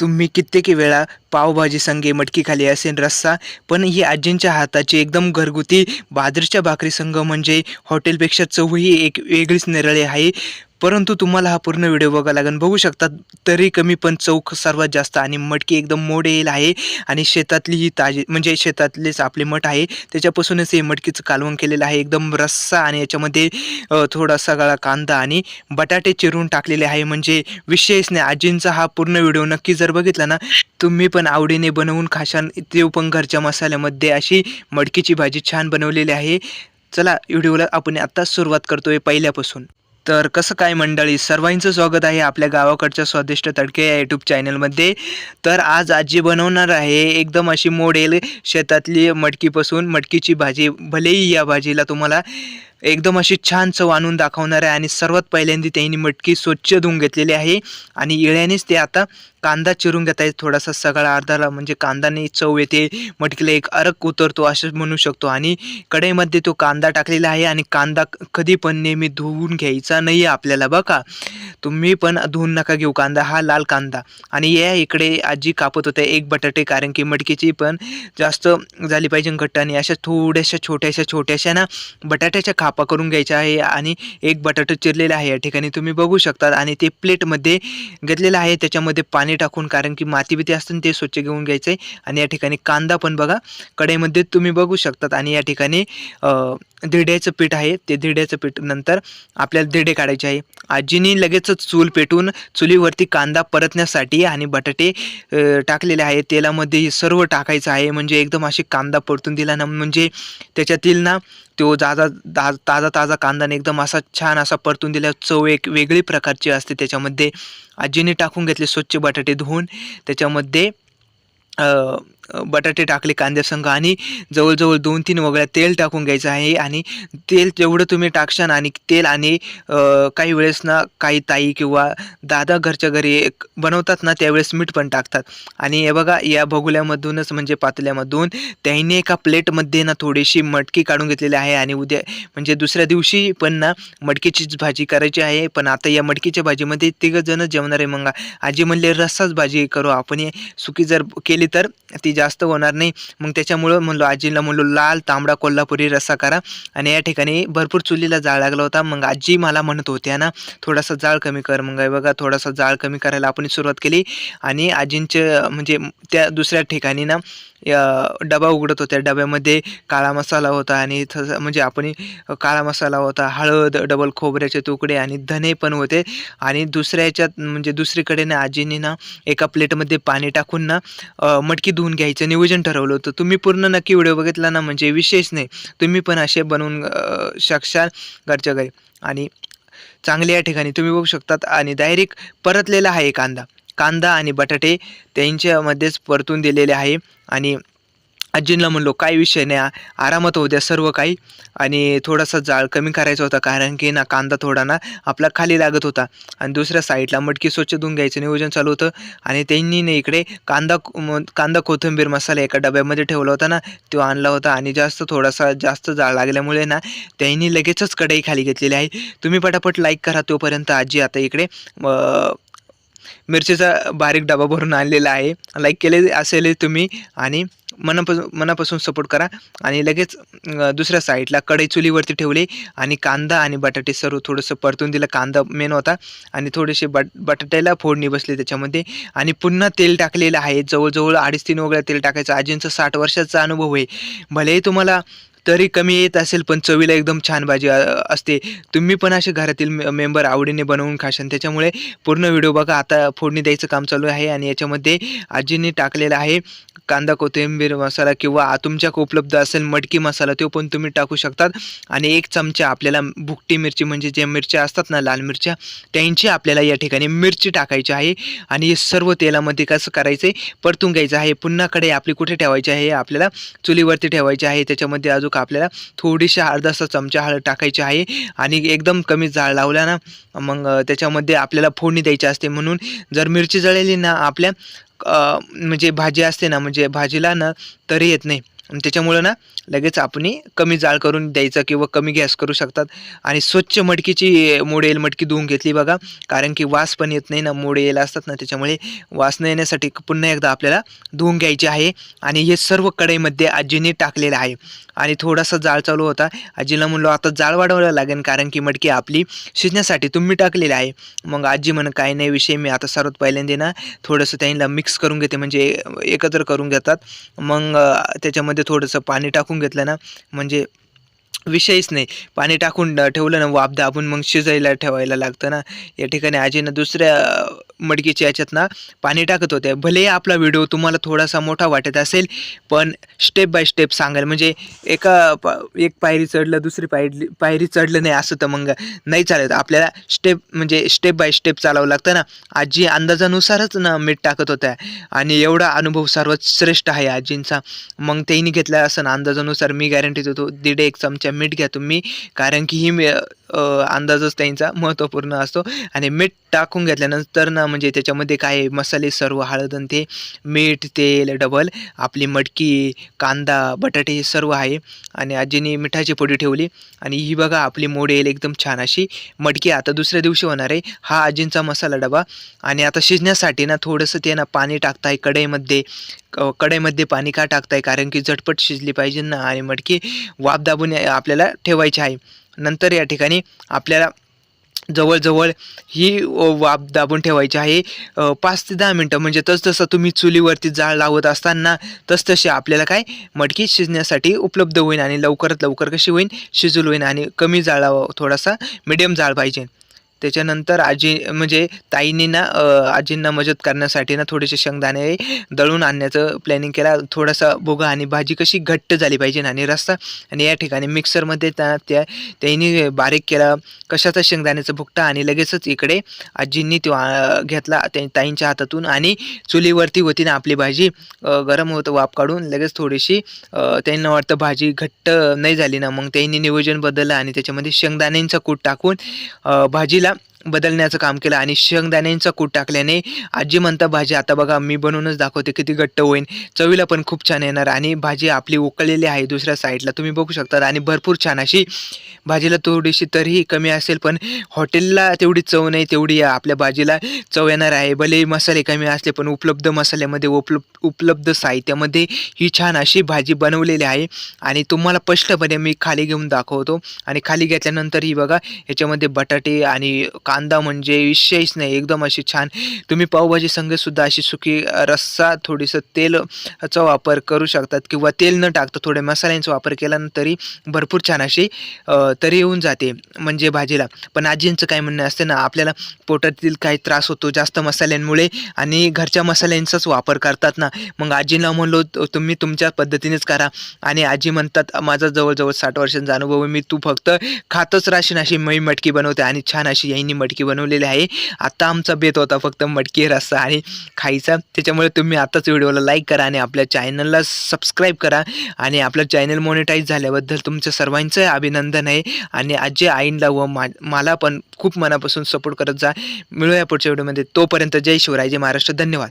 तुम्ही कित्येक वेळा पावभाजी संगे मटकी खाली असेल रस्सा पण ही आजींच्या हाताची एकदम घरगुती बाजरीच्या भाकरी संघ म्हणजे हॉटेलपेक्षा चवही एक वेगळीच निराळी आहे. परंतु तुम्हाला हा पूर्ण व्हिडिओ बघावा लागेल. बघू शकता तरी कमी पण चौक सर्वात जास्त आणि मटकी एकदम मोडेल आहे आणि शेतातली ही ताजी म्हणजे शेतातलेच आपले मठ आहे. त्याच्यापासूनच हे मटकीचं कालवण केलेलं आहे. एकदम रस्सा आणि याच्यामध्ये थोडासा गळा कांदा आणि बटाटे चिरून टाकलेले आहे. म्हणजे विशेष नाही. आजींचा हा पूर्ण व्हिडिओ नक्की जर बघितला ना तुम्ही पण आवडीने बनवून खाशान ते पण घरच्या मसाल्यामध्ये अशी मडकीची भाजी छान बनवलेली आहे. चला व्हिडिओला आपण आत्ताच सुरुवात करतोय पहिल्यापासून. तर कसं काय मंडळी? सर्वांचं स्वागत आहे आपल्या गावाकडच्या स्वादिष्ट तडके या यूट्यूब चॅनलमध्ये तर आज आजी बनवणार आहे एकदम अशी मोडेल शेतातली मटकीपासून मटकीची भाजी. भलेही या भाजीला तुम्हाला एकदम अशी छान चव आणून दाखवणार आहे. आणि सर्वात पहिल्यांदा त्यांनी मटकी स्वच्छ धुवून घेतलेली आहे. आणि इळ्यानेच ते आता कांदा चिरून घेता येईल थोडासा सगळा अर्धाला म्हणजे कांदाने चव येते मटकीला एक अरक उतरतो असं म्हणू शकतो. आणि कढईमध्ये तो कांदा टाकलेला आहे आणि कांदा कधी पण नेहमी धुवून घ्यायचा नाही आहे आपल्याला बघा. तुम्ही पण धुवून नका घेऊ कांदा हा लाल कांदा. आणि या इकडे आजी कापत होत्या एक बटाटे कारण की मटकीची पण जास्त झाली पाहिजे घट्ट. आणि अशा थोड्याशा छोट्याशा छोट्याशा ना बटाट्याच्या खापा करून घ्यायच्या आहे आणि एक बटाटा चिरलेला आहे या ठिकाणी. तुम्ही बघू शकता आणि ते प्लेटमध्ये घेतलेलं आहे त्याच्यामध्ये पाणी टाकून कारण की माती बिती असतं ते स्वच्छ घेऊन घ्यायचं आहे आणि या ठिकाणी कांदा पण बघा कढईमध्ये तुम्ही बघू शकतात. आणि या ठिकाणी अ, पीठ आहे. ते धिड्याचं पीठ नंतर आपल्याला धिडे काढायचे आहे. आजीने लगेचच चूल पेटून चुलीवरती कांदा परतण्यासाठी आणि बटाटे टाकलेले आहे. तेलामध्ये सर्व टाकायचं आहे. म्हणजे एकदम असे कांदा परतून दिला ना म्हणजे त्याच्यातील ना तो जाजा दा ताजा ताजा कांदाने एकदम असा छान असा परतून दिला चव एक वेगळी प्रकारची असते. त्याच्यामध्ये आजीने टाकून घेतले स्वच्छ बटाटे धुवून. त्याच्यामध्ये बटाटे टाकले कांद्यासंग आणि जवळजवळ दोन तीन वगळ्या तेल टाकून घ्यायचं आहे आणि तेल जेवढं तुम्ही टाकशान आणि तेल आणि काही वेळेस ना काही ताई किंवा दादा घरच्या घरी एक बनवतात ना त्यावेळेस मीठ पण टाकतात. आणि हे बघा या बगुल्यामधूनच म्हणजे पातल्यामधून त्यांनी एका प्लेटमध्ये ना थोडीशी मटकी काढून घेतलेली आहे आणि उद्या म्हणजे दुसऱ्या दिवशी पण ना मटकीचीच भाजी करायची आहे. पण आता या मटकीच्या भाजीमध्ये तिघं जण जेवणार आहे. मग आजी म्हणले रस्साच भाजी करू आपण. हे सुकी जर केली तर ती जास्त होणार नाही. मग त्याच्यामुळं म्हणलो आजीला म्हणलो लाल तांबडा कोल्हापुरी रस्सा करा. आणि या ठिकाणी भरपूर चुलीला जाळ लागला होता. मग आजी मला म्हणत होत्या ना थोडासा जाळ कमी कर. मग बघा थोडासा जाळ कमी करायला आपण सुरुवात केली. आणि आजींचे म्हणजे त्या दुसऱ्या ठिकाणी ना डबा उघडत होत्या. डब्यामध्ये काळा मसाला होता आणि तसं म्हणजे आपण काळा मसाला होता हळद डबल खोबऱ्याचे तुकडे आणि धने पण होते. आणि दुसऱ्या याच्यात म्हणजे दुसरीकडे ना आजीने ना एका प्लेटमध्ये पाणी टाकून ना मटकी धुवून घ्यायचं नियोजन ठरवलं होतं. तुम्ही पूर्ण नक्की व्हिडिओ बघितला ना म्हणजे विशेष नाही. तुम्ही पण असे बनवून शकशाल घरच्या घरी. आणि चांगले या ठिकाणी तुम्ही बघू शकतात. आणि डायरेक्ट परतलेला आहे कांदा कांदा आणि बटाटे त्यांच्यामध्येच परतून दिलेले आहे. आणि आजींना म्हणलो काय विषय नाही आरामात होऊ द्या सर्व काही. आणि थोडासा जाळ कमी करायचा होता कारण की ना कांदा थोडा ना आपला खाली लागत होता. आणि दुसऱ्या साईडला मटकी स्वच्छ धुवून घ्यायचं नियोजन चालू होतं. आणि त्यांनी ना इकडे कांदा कांदा कोथिंबीर मसाला एका डब्यामध्ये ठेवला होता ना तो आणला होता. आणि जास्त थोडासा जास्त जाळ लागल्यामुळे ना त्यांनी लगेचच कढई खाली घेतलेली आहे. तुम्ही पटापट लाईक करा तोपर्यंत आजी आता इकडे मिरचीचा बारीक डबा भरून आणलेला आहे. लाईक केले असेल तुम्ही आणि मनापासून मनापासून सपोर्ट करा. आणि लगेच दुसऱ्या साईडला कढई चुलीवरती ठेवली आणि कांदा आणि बटाटे सर्व थोडंसं परतून दिलं. कांदा मेन होता. आणि थोडेसे बट बटाट्याला फोडणी बसली त्याच्यामध्ये. आणि पुन्हा तेल टाकलेलं आहे. जवळजवळ अडीच तीन वगैरे तेल टाकायचं. आजींचा साठ वर्षाचा अनुभव आहे. भलेही तुम्हाला तरी कमी येत असेल पण चवीला एकदम छान भाजी असते. तुम्ही पण असे घरातील मे- मेंबर आवडीने बनवून खाशाल त्याच्यामुळे पूर्ण व्हिडिओ बघा. आता फोडणी द्यायचं काम चालू आहे आणि याच्यामध्ये आजींनी टाकलेलं आहे. कांदा कोथिंबीर मसाला किंवा तुमच्याक तुमच्याकडे उपलब्ध असेल मटकी मसाला तो पण तुम्ही टाकू शकतात. आणि एक चमचा आपल्याला भुकटी मिरची म्हणजे ज्या मिरच्या असतात ना लाल मिरच्या त्यांची आपल्याला या ठिकाणी मिरची टाकायची आहे. आणि हे सर्व तेलामध्ये कसं करायचं आहे परतून घ्यायचं आहे. पुन्हा कडे आपली कुठे ठेवायची आहे? आपल्याला चुलीवरती ठेवायची आहे. त्याच्यामध्ये अजून आपल्याला थोडीशी अर्धासा चमचा हळद टाकायची आहे. आणि एकदम कमी जाळ लावला ना मग त्याच्यामध्ये आपल्याला फोडणी द्यायची असते. म्हणून जर मिरची जळली ना आपल्या म्हणजे भाजी असते ना म्हणजे भाजीला ना तरी येत नाही. आणि त्याच्यामुळं ना लगेच आपण कमी जाळ करून द्यायचा किंवा कमी गॅस करू शकतात. आणि स्वच्छ मटकीची मोडेल मटकी धुवून घेतली बघा. कारण की वास पण येत नाही ना मोडेल असतात ना त्याच्यामुळे वास न येण्यासाठी पुन्हा एकदा आपल्याला धुवून घ्यायचे आहे. आणि हे सर्व कढईमध्ये आजीने टाकलेलं आहे. आणि थोडासा जाळ चालू होता. आजीला म्हणलो आता जाळ वाढवायला लागेल कारण की मटकी आपली शिजण्यासाठी तुम्ही टाकलेली आहे. मग आजी म्हण काय नाही विषय मी आता सर्वात पहिल्यांदा ना थोडंसं त्यांना मिक्स करून घेते म्हणजे एकत्र करून घेतात. मग त्याच्यामध्ये त्याच्यामध्ये थोडंसं पाणी टाकून घेतलं ना म्हणजे विषयच नाही. पाणी टाकून ठेवलं ना वाबदा आपण मग शिजायला ठेवायला लागतं ना. या ठिकाणी आजीनं दुसऱ्या मडकीच्या याच्यात ना पाणी टाकत होते. भले आपला व्हिडिओ तुम्हाला थोडासा मोठा वाटत असेल पण स्टेप बाय स्टेप सांगाल म्हणजे एका प एक पायरी चढलं दुसरी पायरी पायरी चढलं नाही असं तर मग नाही चालत. आपल्याला स्टेप म्हणजे स्टेप बाय स्टेप चालावं लागतं ना. आजी अंदाजानुसारच ना मीठ टाकत होत्या. आणि एवढा अनुभव सर्वात श्रेष्ठ आहे आजींचा. मग त्यांनी घेतला असं ना अंदाजानुसार मी गॅरंटी देतो दीड एक चमचा मीठ घ्या तुम्ही. कारण की ही मी अंदाजच त्यांचा महत्त्वपूर्ण असतो. आणि मीठ टाकून घेतल्यानंतर ना म्हणजे त्याच्यामध्ये काय आहे, मसाले सर्व हळद आणि ते मीठ तेल डबल आपली मटकी कांदा बटाटे हे सर्व आहे. आणि आजीने मिठाची पोडी ठेवली. आणि ही बघा आपली मोडेल एकदम छान अशी. मटकी आता दुसऱ्या दिवशी होणार आहे. हा आजींचा मसाला डबा. आणि आता शिजण्यासाठी ना थोडंसं ते ना पाणी टाकताय कढईमध्ये. क- कढईमध्ये पाणी का टाकताय? कारण की झटपट शिजली पाहिजे ना. आणि मटकी वाफ दाबून आपल्याला ठेवायची आहे. नंतर या ठिकाणी आपल्याला जवळजवळ ही अ, वाफ दाबून ठेवायची आहे. पाच ते दहा मिनटं म्हणजे तसतसं तुम्ही चुलीवरती जाळ लावत असताना तसतशी आपल्याला काय मटकी शिजण्यासाठी उपलब्ध होईल आणि लवकरात लवकर कशी होईल शिजूल होईल आणि कमी जाळावं थोडासा मिडियम जाळ पाहिजे. त्याच्यानंतर आजी म्हणजे ताईंनी ना आजींना मदत करण्यासाठी ना थोडेसे शेंगदाणे दळून आणण्याचं प्लॅनिंग केला. थोडासा भोगा आणि भाजी कशी घट्ट झाली पाहिजे आणि रस्सा आणि या ठिकाणी मिक्सरमध्ये त्या त्या त्यांनी बारीक केला. कशाचा शेंगदाण्याचा भुकटा आणि लगेचच इकडे आजींनी तो घेतला त्या ताईंच्या हातातून. आणि चुलीवरती होती ना आपली भाजी गरम होतं वाफ काढून लगेच थोडीशी त्यांना वाटतं भाजी घट्ट नाही झाली ना मग त्यांनी नियोजन बदललं आणि त्याच्यामध्ये शेंगदाण्यांचा कूट टाकून भाजीला बदलण्याचं काम केलं आणि शेंगदाण्यांचा कूट टाकल्याने आजी म्हणता भाजी आता बघा मी बनवूनच दाखवते किती घट्ट होईल चवीला पण खूप छान येणार आणि भाजी आपली उकळलेली आहे दुसऱ्या साईडला. तुम्ही बघू शकता आणि भरपूर छान अशी भाजीला थोडीशी तरीही कमी असेल पण हॉटेलला तेवढी चव नाही तेवढी आपल्या भाजीला चव येणार आहे. भले मसाले कमी असले पण उपलब्ध मसाल्यामध्ये उपलब्ध उपलब्ध साहित्यामध्ये ही छान अशी भाजी बनवलेली आहे आणि तुम्हाला स्पष्टपणे मी खाली घेऊन दाखवतो आणि खाली घेतल्यानंतर ही बघा याच्यामध्ये बटाटे आणि कांदा म्हणजे विषयच नाही एकदम अशी छान. तुम्ही पावभाजी संग सुद्धा अशी सुकी रस्सा थोडीसं तेलचा वापर करू शकतात किंवा तेल न टाकता थोडे मसाल्यांचा वापर केला तरी भरपूर छान अशी तरी येऊन जाते म्हणजे भाजीला. पण आजींचं काय म्हणणं असतं ना आपल्याला पोटातील काही त्रास होतो जास्त मसाल्यांमुळे आणि घरच्या मसाल्यांचाच वापर करतात ना. मग आजींना म्हणलो तुम्ही तुमच्या पद्धतीनेच करा. आणि आजी म्हणतात माझा जवळजवळ साठ वर्षांचा अनुभव मी तू फक्त खातच राशीन अशी मी मटकी बनवते आणि छान अशी यांनी मटकी बनवलेली आहे. आत्ता आमचा बेत होता फक्त मटकी रस्सा आणि खायचा. त्याच्यामुळे तुम्ही आताच व्हिडिओला लाईक करा आणि आपल्या चॅनलला सबस्क्राईब करा. आणि आपलं चॅनल मॉनिटाईज झाल्याबद्दल तुमचं सर्वांचं अभिनंदन आहे. आणि आजी आईनला व मा मला पण खूप मनापासून सपोर्ट करत जा. मिळूया पुढच्या व्हिडिओमध्ये तोपर्यंत जय शिवराय जय महाराष्ट्र. धन्यवाद.